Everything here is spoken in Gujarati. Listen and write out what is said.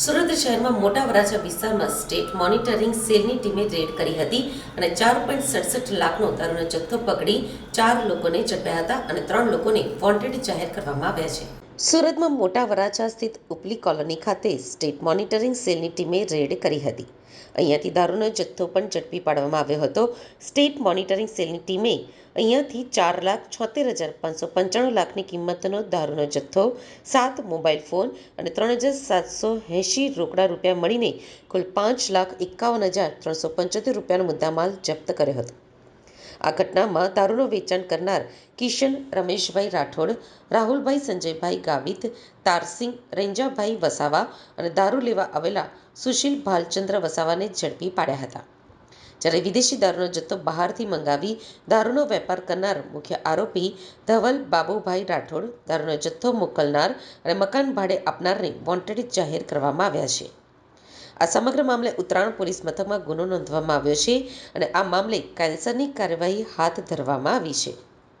સુરત શહેરમાં મોટા વરાછા વિસ્તારમાં સ્ટેટ મોનિટરિંગ સેલની ટીમે રેડ કરી હતી અને ચાર પોઈન્ટ સડસઠ લાખનો દારૂનો જથ્થો પકડી ચાર લોકોને ઝડપ્યા હતા અને ત્રણ લોકોને વોન્ટેડ જાહેર કરવામાં આવ્યા છે. સુરતમાં મોટા વરાછા સ્થિત ઉપલી કોલોની ખાતે સ્ટેટ મોનિટરિંગ સેલની ટીમે રેડ કરી હતી. અહીંયાથી દારૂનો જથ્થો પણ ઝડપી પાડવામાં આવ્યો હતો. સ્ટેટ મોનિટરિંગ સેલની ટીમે અહીંયાથી ચાર લાખ છોતેર હજાર પાંચસો પંચાણું લાખની કિંમતનો દારૂનો જથ્થો, સાત મોબાઈલ ફોન અને ત્રણ હજાર સાતસો એંશી રોકડા રૂપિયા મળીને કુલ પાંચ લાખ એકાવન હજાર ત્રણસો પંચોતેર રૂપિયાનો મુદ્દામાલ જપ્ત કર્યો હતો. આ ઘટનામાં દારૂનું વેચાણ કરનાર કિશન, રમેશભાઈ રાઠોડ, રાહુલભાઈ સંજયભાઈ ગાવિત, તારસિંહ, રેંજાભાઈ વસાવા અને દારૂ લેવા આવેલા સુશીલ ભાલચંદ્ર વસાવાને ઝડપી પાડ્યા હતા. જ્યારે વિદેશી દારૂનો જથ્થો બહારથી મંગાવી દારૂનો વેપાર કરનાર મુખ્ય આરોપી ધવલ બાબુભાઈ રાઠોડ દારૂનો જથ્થો મોકલનાર અને મકાન ભાડે આપનારને વોન્ટેડ જાહેર કરવામાં આવ્યા છે. આ સમગ્ર મામલે ઉત્તરાયણ પોલીસ મથકમાં ગુનો નોંધવામાં આવ્યો છે અને આ મામલે કાયદેસરની કાર્યવાહી હાથ ધરવામાં આવી છે.